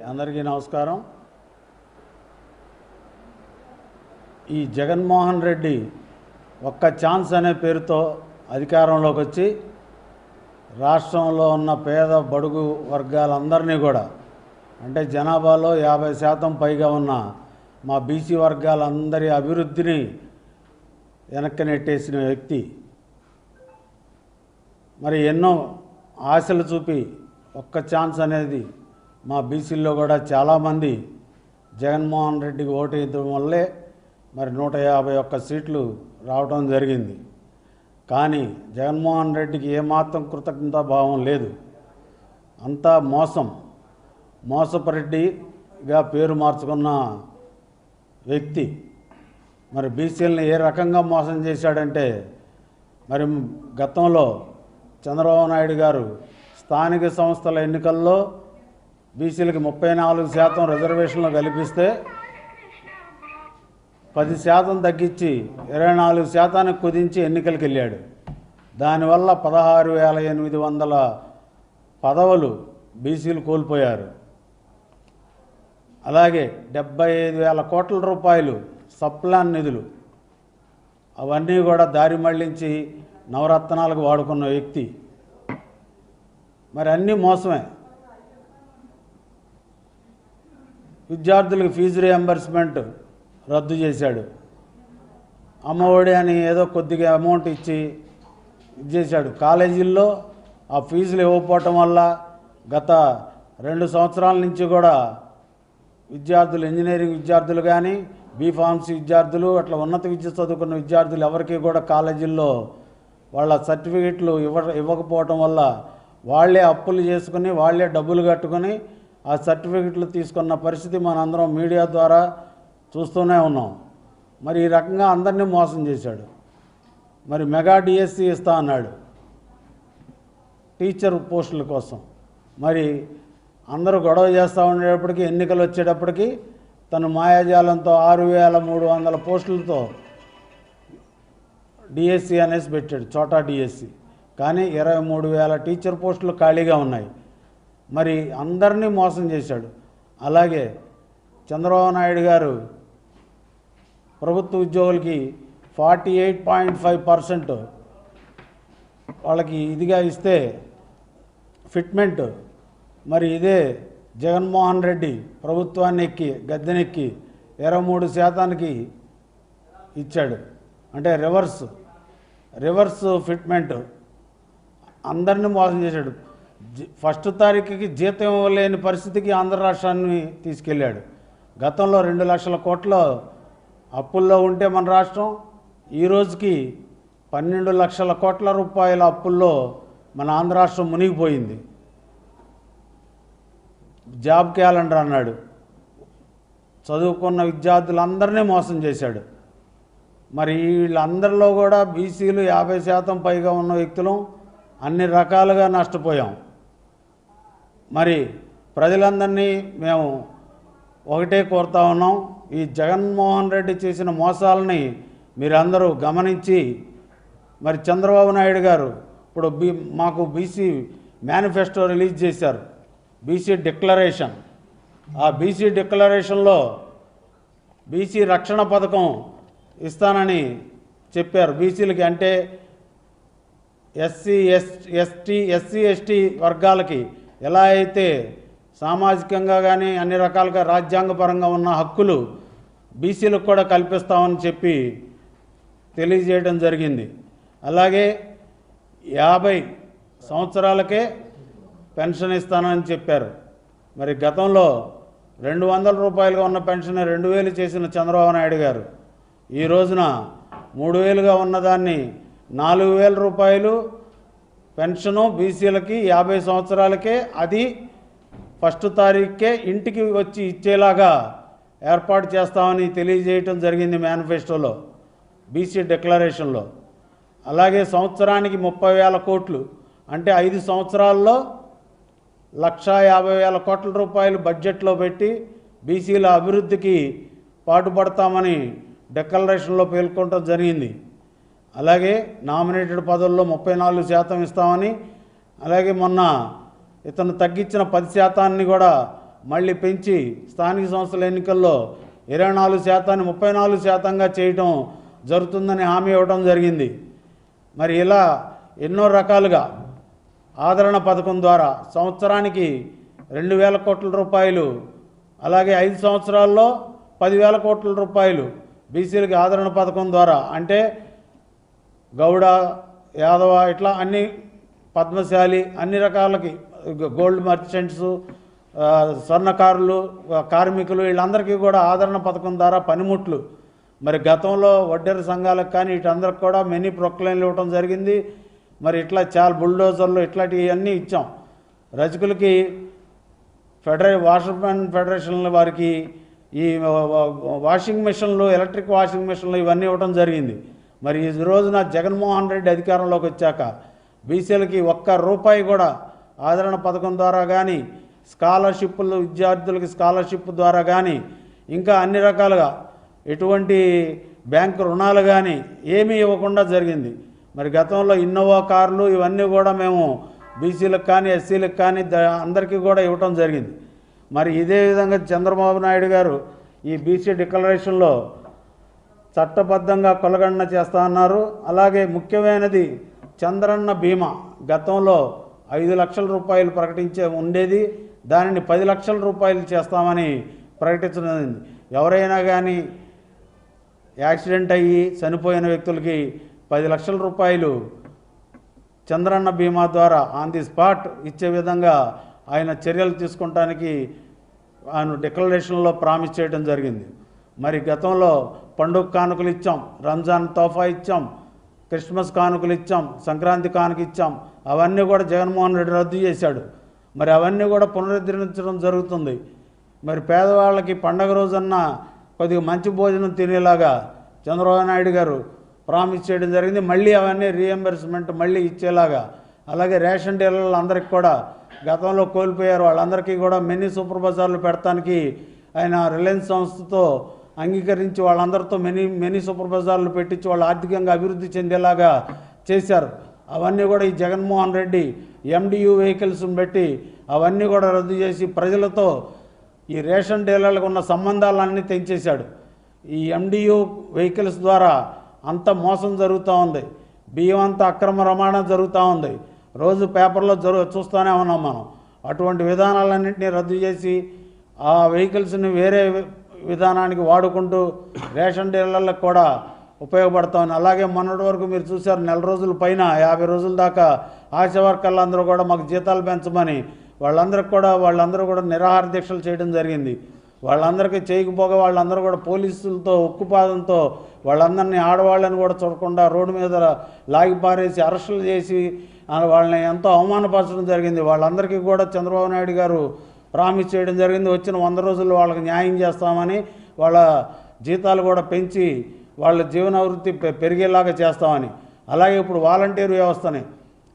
అందరికీ నమస్కారం. ఈ జగన్మోహన్ రెడ్డి ఒక్క ఛాన్స్ అనే పేరుతో అధికారంలోకి వచ్చి రాష్ట్రంలో ఉన్న పేద బడుగు వర్గాలందరినీ కూడా అంటే జనాభాలో యాభై శాతం పైగా ఉన్న మా బీసీ వర్గాలందరి అభివృద్ధిని వెనక్కి నెట్టేసిన వ్యక్తి. మరి ఎన్నో ఆశలు చూపి ఒక్క ఛాన్స్ అనేది మా బీసీల్లో కూడా చాలామంది జగన్మోహన్ రెడ్డికి ఓటు వేయడం వల్లే మరి నూట యాభై ఒక్క సీట్లు రావడం జరిగింది. కానీ జగన్మోహన్ రెడ్డికి ఏమాత్రం కృతజ్ఞతాభావం లేదు. అంతా మోసం. మోసపరెడ్డిగా పేరు మార్చుకున్న వ్యక్తి. మరి బీసీలను ఏ రకంగా మోసం చేశాడంటే మరి గతంలో చంద్రబాబు నాయుడు గారు స్థానిక సంస్థల ఎన్నికల్లో బీసీలకి ముప్పై నాలుగు శాతం రిజర్వేషన్లు కల్పిస్తే పది శాతం తగ్గించి ఇరవై నాలుగు శాతానికి కుదించి ఎన్నికలకు వెళ్ళాడు. దానివల్ల పదహారు వేల ఎనిమిది వందల పదవులు బీసీలు కోల్పోయారు. అలాగే డెబ్బై ఐదు వేల కోట్ల రూపాయలు సప్లాన్ నిధులు. అవన్నీ కూడా దారి మళ్ళించి నవరత్నాలకు వాడుకున్న వ్యక్తి. మరి అన్నీ మోసమే. విద్యార్థులకు ఫీజు రియంబర్స్మెంట్ రద్దు చేశాడు. అమ్మఒడి అని ఏదో కొద్దిగా అమౌంట్ ఇచ్చి ఇది చేశాడు. కాలేజీల్లో ఆ ఫీజులు ఇవ్వకపోవటం వల్ల గత రెండు సంవత్సరాల నుంచి కూడా విద్యార్థులు ఇంజనీరింగ్ విద్యార్థులు కానీ బీఫార్మసీ విద్యార్థులు అట్లా ఉన్నత విద్య చదువుకున్న విద్యార్థులు ఎవరికి కూడా కాలేజీల్లో వాళ్ళ సర్టిఫికెట్లు ఇవ్వ ఇవ్వకపోవటం వల్ల వాళ్ళే అప్పులు చేసుకుని వాళ్ళే డబ్బులు కట్టుకొని ఆ సర్టిఫికెట్లు తీసుకున్న పరిస్థితి మనందరం మీడియా ద్వారా చూస్తూనే ఉన్నాం. మరి ఈ రకంగా అందరినీ మోసం చేశాడు. మరి మెగా డిఎస్సి ఇస్తా అన్నాడు. టీచర్ పోస్టుల కోసం. మరి అందరూ గొడవ చేస్తూ ఉండేటప్పటికి ఎన్నికలు వచ్చేటప్పటికి తను మాయాజాలంతో ఆరు వేల మూడు వందల పోస్టులతో డిఎస్సి అనేసి పెట్టాడు చోటా డిఎస్సి. కానీ ఇరవై మూడు వేల టీచర్ పోస్టులు ఖాళీగా ఉన్నాయి. మరి అందరినీ మోసం చేశాడు. అలాగే చంద్రబాబు నాయుడు గారు ప్రభుత్వ ఉద్యోగులకి forty eight point five percent వాళ్ళకి ఇదిగా ఇస్తే ఫిట్మెంట్. మరి ఇదే జగన్మోహన్ రెడ్డి ప్రభుత్వాన్ని ఎక్కి గద్దెనెక్కి ఇరవై మూడు శాతానికి ఇచ్చాడు. అంటే రివర్స్ రివర్స్ ఫిట్మెంట్. అందరిని మోసం చేశాడు. ఫస్ట్ తారీఖుకి జీతం ఇవ్వలేని పరిస్థితికి ఆంధ్ర రాష్ట్రాన్ని తీసుకెళ్ళాడు. గతంలో రెండు లక్షల కోట్ల అప్పుల్లో ఉంటే మన రాష్ట్రం ఈ రోజుకి పన్నెండు లక్షల కోట్ల రూపాయల అప్పుల్లో మన ఆంధ్ర రాష్ట్రం మునిగిపోయింది. జాబ్ క్యాలెండర్ అన్నాడు. చదువుకున్న విద్యార్థులందరినీ మోసం చేశాడు. మరి వీళ్ళందరిలో కూడా బీసీలు యాభై శాతం పైగా ఉన్న వ్యక్తులు అన్ని రకాలుగా నష్టపోయాం. మరి ప్రజలందరినీ మేము ఒకటే కోరుతా ఉన్నాం. ఈ జగన్మోహన్ రెడ్డి చేసిన మోసాలని మీరందరూ గమనించి మరి చంద్రబాబు నాయుడు గారు ఇప్పుడు బీ మాకు బీసీ మేనిఫెస్టో రిలీజ్ చేశారు. BC declaration. ఆ బీసీ డిక్లరేషన్లో బీసీ రక్షణ పథకం ఇస్తానని చెప్పారు. బీసీలకి అంటే SC S ST SC ST వర్గాలకి ఎలా అయితే సామాజికంగా కానీ అన్ని రకాలుగా రాజ్యాంగపరంగా ఉన్న హక్కులు బీసీలకు కూడా కల్పిస్తామని చెప్పి తెలియజేయడం జరిగింది. అలాగే యాభై సంవత్సరాలకే పెన్షన్ ఇస్తానని చెప్పారు. మరి గతంలో రెండు వందల రూపాయలుగా ఉన్న పెన్షన్ రెండు వేలు చేసిన చంద్రబాబు నాయుడు గారు. ఈ రోజున మూడు వేలుగా ఉన్నదాన్ని నాలుగు వేల రూపాయలు పెన్షను బీసీలకి యాభై సంవత్సరాలకే అది ఫస్ట్ తారీఖుకే ఇంటికి వచ్చి ఇచ్చేలాగా ఏర్పాటు చేస్తామని తెలియజేయటం జరిగింది మేనిఫెస్టోలో బీసీ డిక్లరేషన్లో. అలాగే సంవత్సరానికి ముప్పై వేల కోట్లు అంటే ఐదు సంవత్సరాల్లో లక్షా యాభై వేల కోట్ల రూపాయలు బడ్జెట్లో పెట్టి బీసీల అభివృద్ధికి పాటుపడతామని డిక్లరేషన్లో పేర్కొనడం జరిగింది. అలాగే నామినేటెడ్ పదవుల్లో ముప్పై నాలుగు శాతం ఇస్తామని అలాగే మొన్న ఇతను తగ్గించిన పది శాతాన్ని కూడా మళ్ళీ పెంచి స్థానిక సంస్థల ఎన్నికల్లో ఇరవై నాలుగు శాతాన్ని ముప్పై నాలుగు శాతంగా చేయటం జరుగుతుందని హామీ ఇవ్వడం జరిగింది. మరి ఇలా ఎన్నో రకాలుగా ఆదరణ పథకం ద్వారా సంవత్సరానికి రెండు వేల కోట్ల రూపాయలు అలాగే ఐదు సంవత్సరాల్లో పదివేల కోట్ల రూపాయలు బీసీలకి ఆదరణ పథకం ద్వారా అంటే గౌడ యాదవ ఇట్లా అన్ని పద్మశాలి అన్ని రకాలకి గోల్డ్ మర్చెంట్స్ స్వర్ణకారులు కార్మికులు వీళ్ళందరికీ కూడా ఆదరణ పథకం ద్వారా పనిముట్లు. మరి గతంలో వడ్డెర సంఘాలకు కానీ వీటందరికి కూడా మెనీ ప్రొక్లైన్లు ఇవ్వడం జరిగింది. మరి ఇట్లా చాలా బుల్డోజర్లు ఇట్లాంటివన్నీ ఇచ్చాం. రజకులకి ఫెడరే వాషర్మెన్ ఫెడరేషన్ వారికి ఈ వాషింగ్ మిషన్లు ఎలక్ట్రిక్ వాషింగ్ మిషన్లు ఇవన్నీ ఇవ్వడం జరిగింది. మరి ఈ రోజున జగన్మోహన్ రెడ్డి అధికారంలోకి వచ్చాక బీసీలకి ఒక్క రూపాయి కూడా ఆదరణ పథకం ద్వారా కానీ స్కాలర్షిప్లు విద్యార్థులకి స్కాలర్షిప్ ద్వారా కానీ ఇంకా అన్ని రకాలుగా ఎటువంటి బ్యాంకు రుణాలు కానీ ఏమీ ఇవ్వకుండా జరిగింది. మరి గతంలో ఇన్నోవా కార్లు ఇవన్నీ కూడా మేము బీసీలకు కానీ ఎస్సీలకు కానీ అందరికీ కూడా ఇవ్వటం జరిగింది. మరి ఇదే విధంగా చంద్రబాబు నాయుడు గారు ఈ బీసీ డిక్లరేషన్లో చట్టబద్ధంగా కొలగణన చేస్తా అన్నారు. అలాగే ముఖ్యమైనది చంద్రన్న బీమా. గతంలో ఐదు లక్షల రూపాయలు ప్రకటించే ఉండేది. దానిని పది లక్షల రూపాయలు చేస్తామని ప్రకటించడం ఎవరైనా కానీ యాక్సిడెంట్ అయ్యి చనిపోయిన వ్యక్తులకి పది లక్షల రూపాయలు చంద్రన్న బీమా ద్వారా ఆన్ ది స్పాట్ ఇచ్చే విధంగా ఆయన చర్యలు తీసుకుంటానికి ఆయన డిక్లరేషన్లో ప్రామిస్ చేయడం జరిగింది. మరి గతంలో పండుగ కానుకలు ఇచ్చాం రంజాన్ తోఫా ఇచ్చాం క్రిస్మస్ కానుకలు ఇచ్చాం సంక్రాంతి కానుక ఇచ్చాం. అవన్నీ కూడా జగన్మోహన్ రెడ్డి రద్దు చేశాడు. మరి అవన్నీ కూడా పునరుద్ధరించడం జరుగుతుంది. మరి పేదవాళ్ళకి పండగ రోజన్న కొద్దిగా మంచి భోజనం తినేలాగా చంద్రబాబు నాయుడు గారు ప్రామిస్ చేయడం జరిగింది. మళ్ళీ అవన్నీ రీఎంబర్స్మెంట్ మళ్ళీ ఇచ్చేలాగా. అలాగే రేషన్ డీలర్లు అందరికీ కూడా గతంలో కోల్పోయారు. వాళ్ళందరికీ కూడా మినీ సూపర్ బజార్లు పెడతానికి ఆయన రిలయన్స్ సంస్థతో అంగీకరించి వాళ్ళందరితో మినీ మినీ సూపర్ బజార్లు పెట్టించి వాళ్ళు ఆర్థికంగా అభివృద్ధి చెందేలాగా చేశారు. అవన్నీ కూడా ఈ జగన్మోహన్ రెడ్డి ఎండియూ వెహికల్స్ని పెట్టి అవన్నీ కూడా రద్దు చేసి ప్రజలతో ఈ రేషన్ డీలర్లకు ఉన్న సంబంధాలన్నీ తెంచేశాడు. ఈ ఎండియూ వెహికల్స్ ద్వారా అంత మోసం జరుగుతూ ఉంది. బియ్యం అంతా అక్రమ రవాణా జరుగుతూ ఉంది. రోజు పేపర్లో జరు చూస్తూనే ఉన్నాం మనం. అటువంటి విధానాలన్నింటినీ రద్దు చేసి ఆ వెహికల్స్ని వేరే విధానానికి వాడుకుంటూ రేషన్ డీలర్లకు కూడా ఉపయోగపడతామని. అలాగే మొన్నటి వరకు మీరు చూశారు నెల రోజుల పైన యాభై రోజుల దాకా ఆశా వర్కర్లు అందరూ కూడా మాకు జీతాలు పెంచమని వాళ్ళందరికి కూడా వాళ్ళందరూ కూడా నిరాహార దీక్షలు చేయడం జరిగింది. వాళ్ళందరికీ చేయకపోగా వాళ్ళందరూ కూడా పోలీసులతో ఉక్కుపాదంతో వాళ్ళందరినీ ఆడవాళ్ళని కూడా చూడకుండా రోడ్డు మీద లాగి పారేసి అరెస్టులు చేసి వాళ్ళని ఎంతో అవమానపరచడం జరిగింది. వాళ్ళందరికీ కూడా చంద్రబాబు నాయుడు గారు ప్రామిస్ చేయడం జరిగింది. వచ్చిన వంద రోజుల్లో వాళ్ళకి న్యాయం చేస్తామని వాళ్ళ జీతాలు కూడా పెంచి వాళ్ళ జీవనవృత్తి పెరిగేలాగా చేస్తామని. అలాగే ఇప్పుడు వాలంటీర్ వ్యవస్థని.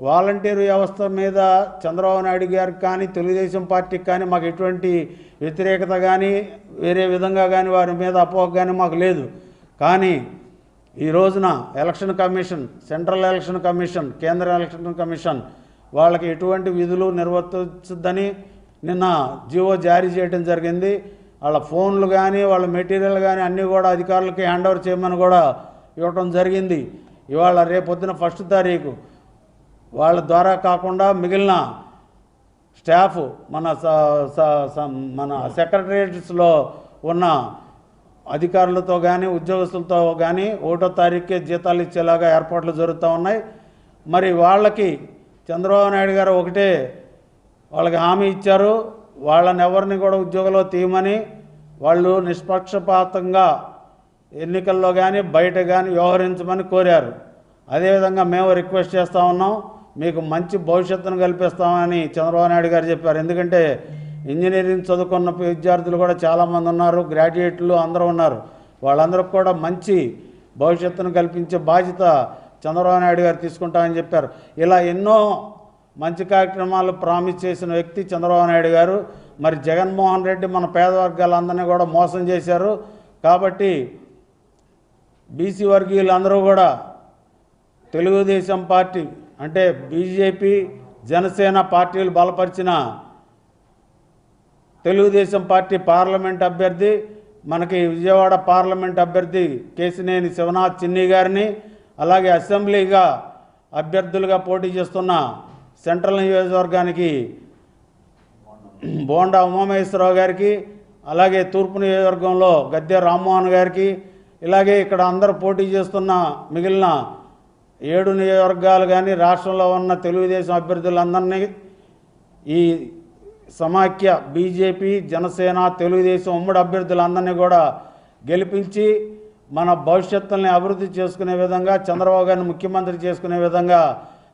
వాలంటీర్ వ్యవస్థ మీద చంద్రబాబు నాయుడు గారికి కానీ తెలుగుదేశం పార్టీకి కానీ మాకు ఎటువంటి వ్యతిరేకత కానీ వేరే విధంగా కానీ వారి మీద అపోహ కానీ మాకు లేదు. కానీ ఈ రోజున election commission central election commission కేంద్ర ఎలక్షన్ కమిషన్ వాళ్ళకి ఎటువంటి విధులు నిర్వర్తించద్దని నిన్న జియో జారీ చేయడం జరిగింది. వాళ్ళ ఫోన్లు కానీ వాళ్ళ మెటీరియల్ కానీ అన్నీ కూడా అధికారులకి హ్యాండ్ ఓవర్ చేయమని కూడా ఇవ్వటం జరిగింది. ఇవాళ రేపొద్దున ఫస్ట్ తారీఖు. వాళ్ళ ద్వారా కాకుండా మిగిలిన స్టాఫ్ మన స- మన సెక్రటరియట్స్లో ఉన్న అధికారులతో కానీ ఉద్యోగస్తులతో కానీ ఒకటో తారీఖుకే జీతాలు ఇచ్చేలాగా ఏర్పాట్లు జరుగుతూ ఉన్నాయి. మరి వాళ్ళకి చంద్రబాబు నాయుడు గారు ఒకటే వాళ్ళకి హామీ ఇచ్చారు. వాళ్ళని ఎవరిని కూడా ఉద్యోగంలో తీయమని వాళ్ళు నిష్పక్షపాతంగా ఎన్నికల్లో కానీ బయట కానీ వ్యవహరించమని కోరారు. అదేవిధంగా మేము రిక్వెస్ట్ చేస్తూ ఉన్నాం. మీకు మంచి భవిష్యత్తును కల్పిస్తామని చంద్రబాబు నాయుడు గారు చెప్పారు. ఎందుకంటే ఇంజనీరింగ్ చదువుకున్న విద్యార్థులు కూడా చాలామంది ఉన్నారు. గ్రాడ్యుయేట్లు అందరూ ఉన్నారు. వాళ్ళందరికీ కూడా మంచి భవిష్యత్తును కల్పించే బాధ్యత చంద్రబాబు నాయుడు గారు తీసుకుంటామని చెప్పారు. ఇలా ఎన్నో మంచి కార్యక్రమాలు ప్రామిస్ చేసిన వ్యక్తి చంద్రబాబు నాయుడు గారు. మరి జగన్మోహన్ రెడ్డి మన పేదవర్గాలందరినీ కూడా మోసం చేశారు. కాబట్టి బీసీ వర్గీయులందరూ కూడా తెలుగుదేశం పార్టీ అంటే బీజేపీ జనసేన పార్టీలు బలపరిచిన తెలుగుదేశం పార్టీ పార్లమెంట్ అభ్యర్థి మనకి విజయవాడ పార్లమెంట్ అభ్యర్థి కేసినేని శివనాథ్ చిన్ని గారిని అలాగే అసెంబ్లీగా అభ్యర్థులుగా పోటీ చేస్తున్న సెంట్రల్ నియోజకవర్గానికి బోండా ఉమామహేశ్వరరావు గారికి అలాగే తూర్పు నియోజకవర్గంలో గద్దె రామ్మోహన్ గారికి ఇలాగే ఇక్కడ అందరు పోటీ చేస్తున్న మిగిలిన ఏడు నియోజకవర్గాలు కానీ రాష్ట్రంలో ఉన్న తెలుగుదేశం అభ్యర్థులందరినీ ఈ సమాఖ్య బీజేపీ జనసేన తెలుగుదేశం ఉమ్మడి అభ్యర్థులందరినీ కూడా గెలిపించి మన భవిష్యత్తుల్ని అభివృద్ధి చేసుకునే విధంగా చంద్రబాబు గారిని ముఖ్యమంత్రి చేసుకునే విధంగా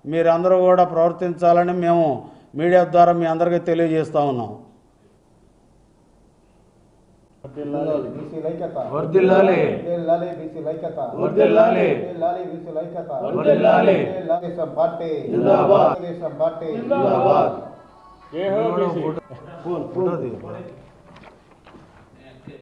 మీరందరూ కూడా ప్రవర్తించాలని మేము మీడియా ద్వారా మీ అందరికీ తెలియజేస్తా ఉన్నాం. పార్టీ